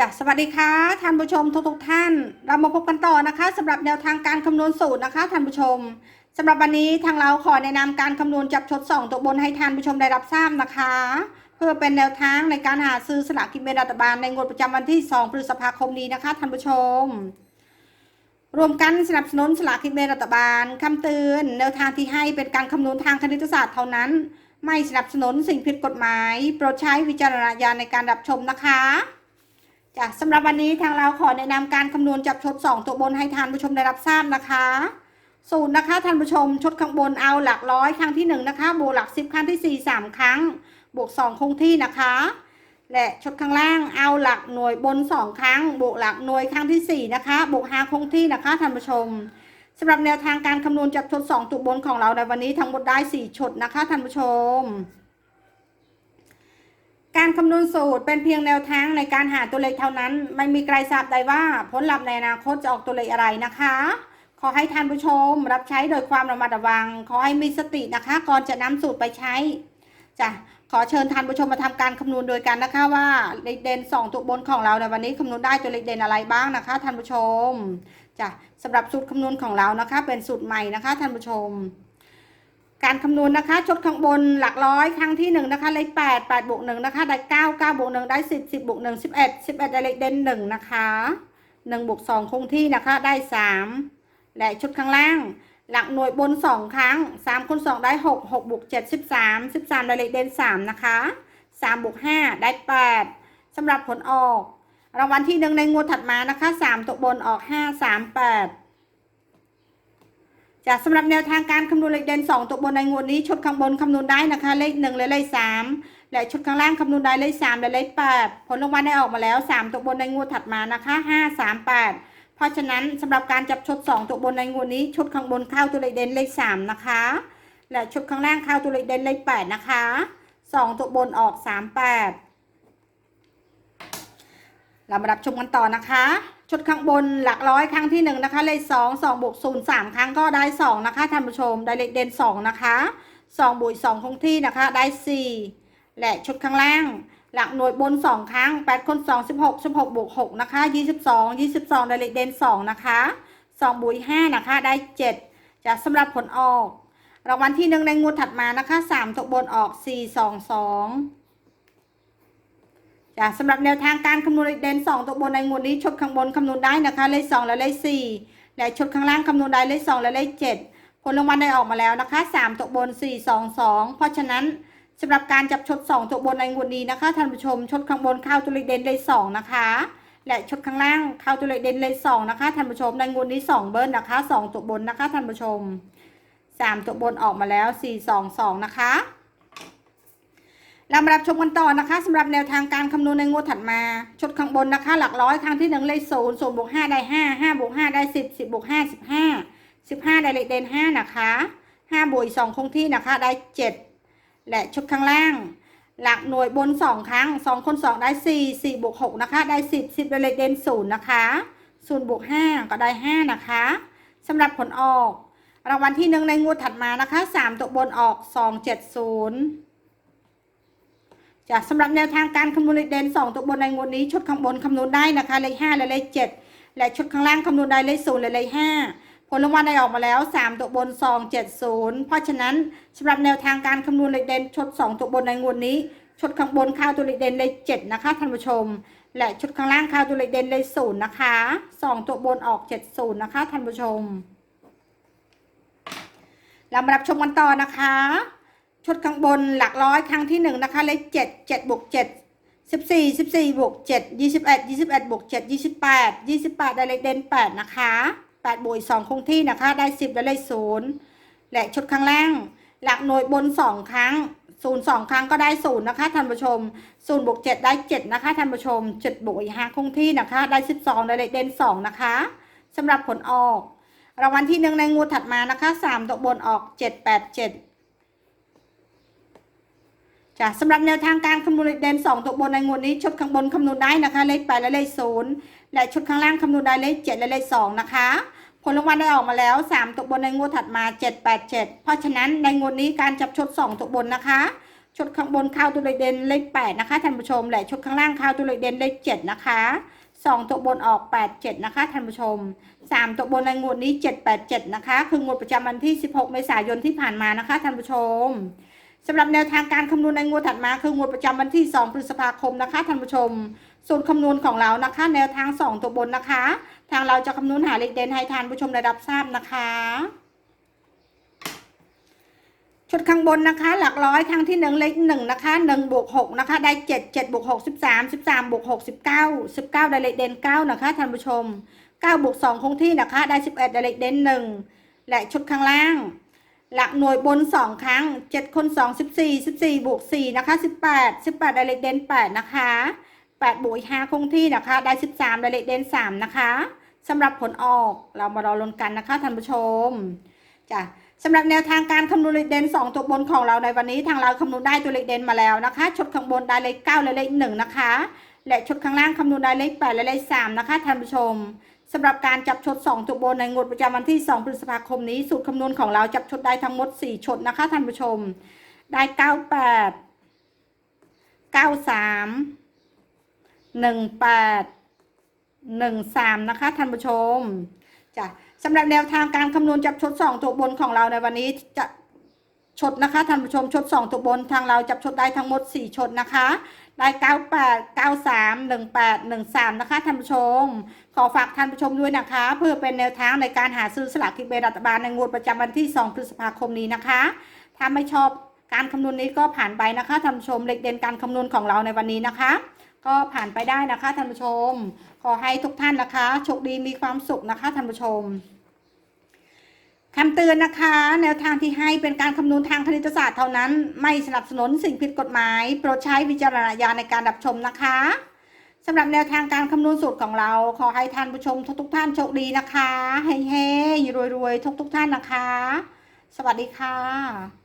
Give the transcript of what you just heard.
จ้ะสวัสดีค่ะท่านผู้ชมทุกทุกๆท่าน เรามาพบกันต่อนะคะสำหรับแนวทางการคำนวณสูตรนะคะท่านผู้ชมสำหรับวันนี้ทางเราขอแนะนำการคำนวณจับชดสองตัวบนให้ท่านผู้ชมได้รับทราบนะคะ เพื่อเป็นแนวทางในการหาซื้อสลากกินแบ่งรัฐบาลในงวดประจำวันที่ 2 พฤษภาคมนี้นะคะท่านผู้ชม รวมกันสนับสนุนสลากกินแบ่งรัฐบาลคำเตือนแนวทางที่ให้เป็นการคำนวณทางคณิตศาสตร์เท่านั้น ไม่สนับสนุนสิ่งผิดกฎหมาย โปรดใช้วิจารณญาณในการรับชมนะคะ จ้ะสำหรับวันนี้ทางเราขอแนะนำการคำนวณจับชด 2 ตัวบนให้ท่านผู้ชมได้รับทราบนะคะสูตรนะคะท่านผู้ชมชดข้างบนเอาหลักร้อยครั้งที่1นะคะบวกหลัก 10 ครั้งที่ 4 3 ครั้ง บวก 2 คงที่นะคะ และชดข้างล่างเอาหลักหน่วยบน 2 ครั้ง บวกหลักหน่วยครั้งที่ 4 นะคะบวก5คงที่นะคะท่านผู้ชมสำหรับแนวทางการคำนวณจับชด 2 ตัวบนของเราในวันนี้ทั้งหมดได้ 4ชดนะคะท่านผู้ชม การคำนวณสูตรเป็นเพียงแนวทางในการหาตัวเลขเท่านั้น ไม่มีใครทราบได้ว่าผลลัพธ์ในอนาคตจะออกตัวเลขอะไรนะคะ ขอให้ท่านผู้ชมรับใช้โดยความระมัดระวัง ขอให้มีสตินะคะ ก่อนจะนำสูตรไปใช้จ้ะขอเชิญท่านผู้ชมมาทำการคำนวณโดยกันนะคะว่าเลขเด่นสองตัวบนของเราในวันนี้คำนวณได้ตัวเลขเด่นอะไรบ้างนะคะท่านผู้ชมจ้ะสำหรับสูตรคำนวณของเรานะคะ เป็นสูตรใหม่นะคะท่านผู้ชม การคำนวณนะคะชดข้างบนหลักร้อยครั้งที่หนึ่งนะคะเลขแปดแปดบวกหนึ่งนะคะได้เก้าเก้าบวกหนึ่งได้สิบสิบบวกหนึ่งสิบเอ็ดสิบเอ็ดได้เลขเด่นหนึ่งนะคะหนึ่งบวกสองคงที่นะคะได้สามและชุดข้างล่าง หลักหน่วยบนสองครั้งสามคูณสองได้หกหกบวกเจ็ดสิบสามสิบสามได้เลขเด่นสามนะคะสามบวกห้าได้แปดสำหรับผลออก รางวัลที่หนึ่งในงวดถัดมานะคะสามตัวบนออกห้าสามแปด จากสำหรับแนวทางการคำนวณเลขเด่น2ตัวบนในงวดนี้ชุดข้างบนคำนวณได้นะคะเลข1และเลข3และชุดข้างล่างคำนวณได้เลข3และเลข8ผลรางวัลได้ออกมาแล้ว 3 ตัวบนในงวดถัดมานะคะ 5 3 8 เพราะฉะนั้นสำหรับการจับชุด 2 ตัวบนในงวดนี้ชุดข้างบนเข้าตัวเลขเด่นเลข3นะคะ และชุดข้างล่างเข้าตัวเลขเด่นเลข8นะคะ 2 ตัวบนออก 3 8 เรามารับชมกันต่อนะคะ ชุดข้างบนหลักร้อยครั้งที่หนึ่งนะคะเลขสองสองบวกศูนย์สามครั้งก็ได้สองนะคะท่านผู้ชมได้เลขเด่นสองนะคะสองบวกสองคงที่นะคะได้สี่และชุดข้างล่าง หลักหน่วยบนสองครั้งแปดคูณสองสิบหกสิบหกบวกหกนะคะยี่สิบสองยี่สิบสองได้เลขเด่นสองนะคะสองบวกห้านะคะได้เจ็ดจากสำหรับผลออกรางวัลที่หนึ่งในงวดถัดมานะคะสามตัวบนออกสี่สองสอง จ้ะสำหรับแนวทางการคำนวณเลขเด่น2ตัวบนในงวดนี้ชดข้างบนคำนวณได้นะคะ เลข2และเลข4และชดข้างล่างคำนวณได้เลข2และเลข7ผลรางวัลได้ออกมาแล้วนะคะ 3ตัวบน 4 2 2 เพราะฉะนั้นสำหรับการจับชด2ตัวบนในงวดนี้นะคะท่านผู้ชมชดข้างบนเข้าตัวเลขเด่นเลข2นะคะ และชดข้างล่างเข้าตัวเลขเด่นเลข2นะคะท่านผู้ชมในงวดนี้ 2 เบิ้ลนะคะ 2ตัวบนนะคะท่านผู้ชม 3ตัวบนออกมาแล้ว 4 2 2 นะคะ เรามารับชมกันต่อนะคะสำหรับแนวทางการคำนวณในงวดถัดมาชุดข้างบนนะคะ หลักร้อยครั้งที่หนึ่งเลขศูนย์ศูนย์บวกห้าได้ห้าห้าบวกห้าได้สิบสิบบวกห้าสิบห้าสิบห้าได้เลขเด่นห้านะคะห้าบวกอีกสองคงที่นะคะได้เจ็ดและชุดข้างล่าง หลักหน่วยบนสองครั้งสองคนสองได้สี่สี่บวกหกนะคะได้สิบสิบได้เลขเด่นศูนย์นะคะศูนย์บวกห้าก็ได้ห้านะคะสำหรับผลออก รางวัลที่หนึ่งในงวดถัดมานะคะสามตัวบนออกสองเจ็ดศูนย์ จากสำหรับแนวทางการคำนวณเลขเด่น2ตัวบนในงวดนี้ชุดข้างบนคำนวณได้นะคะเลข5และเลข7และชุดข้างล่างคำนวณได้เลข0และเลข5ผลรางวัลได้ออกมาแล้ว 3 ตัวบน 2 7 0 เพราะฉะนั้นสำหรับแนวทางการคำนวณเลขเด่นชุด 2 ตัวบนในงวดนี้ ชุดข้างบนเข้าตัวเลขเด่นเลข7นะคะท่านผู้ชม และชุดข้างล่างเข้าตัวเลขเด่นเลข0นะคะ 2 ตัวบนออก 70 นะคะท่านผู้ชมเรามารับชมกันต่อนะคะ ชุดข้างบนหลักร้อยครั้งที่หนึ่งนะคะเลขเจ็ดเจ็ดบวกเจ็ดสิบสี่สิบสี่บวกเจ็ดยี่สิบเอ็ดยี่สิบเอ็ดบวกเจ็ดยี่สิบแปดยี่สิบแปดได้เลขเด่นแปดนะคะแปดบวกอีกสองคงที่นะคะ ได้สิบได้เลขศูนย์และชุดข้างล่าง หลักหน่วยบนสองครั้งศูนย์สองครั้งก็ได้ศูนย์นะคะท่านผู้ชมศูนย์บวกเจ็ดได้เจ็ดนะคะท่านผู้ชมเจ็ดบวกอีกห้าคงที่นะคะ ได้สิบสองได้เลขเด่นสองนะคะสำหรับผลออกรางวัลที่หนึ่งในงวดถัดมานะคะสามตัวบนออกเจ็ดแปดเจ็ด จ้ะสำหรับแนวทางการคำนวณเลขเด่น2ตัวบนในงวดนี้ ชุดข้างบนคำนวณได้นะคะ เลข8และเลข0และชุดข้างล่างคำนวณได้เลข7และเลข2นะคะ ผลรางวัลได้ออกมาแล้ว 3ตัวบนในงวดถัดมา 7 8 7 เพราะฉะนั้นในงวดนี้การจับชุด2ตัวบนนะคะชุดข้างบนเข้าตัวเลขเด่นเลขแปดนะคะท่านผู้ชม และชุดข้างล่างเข้าตัวเลขเด่นเลขเจ็ดนะคะสองตัวบนออกแปดเจ็ดนะคะท่านผู้ชมสามตัวบนในงวดนี้เจ็ดแปดเจ็ดนะคะ คืองวดประจำวันที่สิบหกเมษายนที่ผ่านมานะคะท่านผู้ชม สำหรับแนวทางการคำนวณในงวดถัดมาคืองวดประจำวันที่สองพฤษภาคมนะคะท่านผู้ชมสูตรคำนวณของเรานะคะ แนวทางสองตัวบนนะคะ ทางเราจะคำนวณหาเลขเด่นให้ท่านผู้ชมได้รับทราบนะคะชุดข้างบนนะคะ หลักร้อยครั้งที่หนึ่งเลขหนึ่งนะคะหนึ่งบวกหกนะคะ ได้เจ็ดเจ็ดบวกหกสิบสามสิบสามบวกหกสิบเก้าสิบเก้าได้เลขเด่นเก้านะคะท่านผู้ชมเก้าบวกสองคงที่นะคะ ได้สิบเอ็ดได้เลขเด่นหนึ่งและชุดข้างล่าง หลักหน่วยบนสองครั้งเจ็ดคนสองสิบสี่สิบสี่บวกสี่นะคะสิบแปดสิบแปดได้เลขเด่นแปดนะคะแปดบวกห้าคงที่นะคะ ได้สิบสามได้เลขเด่นสามนะคะสำหรับผลออกเรามารอลุ้นกันนะคะท่านผู้ชมจ้ะสำหรับแนวทางการคำนวณเลขเด่น2 ตัวบนของเราในวันนี้ทางเราคำนวณได้ตัวเลขเด่นมาแล้วนะคะชุดข้างบนได้เลข9และเลข1นะคะและชุดข้างล่างคำนวณได้เลข8และเลข3นะคะท่านผู้ชม สำหรับการจับชด2ตัวบนในงวดประจำวันที่ 2 พฤษภาคมนี้ สูตรคำนวณของเราจับชดได้ทั้งหมด 4ชดนะคะท่านผู้ชม ได้ 98 93 18 13 นะคะท่านผู้ชมจ้ะสำหรับแนวทางการคำนวณจับชด 2ตัวบนของเราในวันนี้จะชดนะคะท่านผู้ชมชด 2ตัวบนทางเราจับชดได้ทั้งหมด 4ชดนะคะ ได้98 93 18 13นะคะท่านผู้ชม ขอฝากท่านผู้ชมด้วยนะคะ เพื่อเป็นแนวทางในการหาซื้อสลากกินแบ่งรัฐบาลในงวดประจำวันที่2พฤษภาคมนี้นะคะ ถ้าไม่ชอบการคำนวณนี้ก็ผ่านไปนะคะท่านผู้ชมเลขเด่นการคำนวณของเราในวันนี้นะคะ ก็ผ่านไปได้นะคะท่านผู้ชม ขอให้ทุกท่านนะคะโชคดีมีความสุขนะคะท่านผู้ชม คำเตือนนะคะ แนวทางที่ให้เป็นการคำนวณทางคณิตศาสตร์เท่านั้น ไม่สนับสนุนสิ่งผิดกฎหมาย โปรดใช้วิจารณญาณในการรับชมนะคะสำหรับแนวทางการคำนวณสูตรของเรา ขอให้ท่านผู้ชมทุกทกท่านโชคดีนะคะเฮ้ๆรวยๆทุกทกท่านนะคะ สวัสดีค่ะ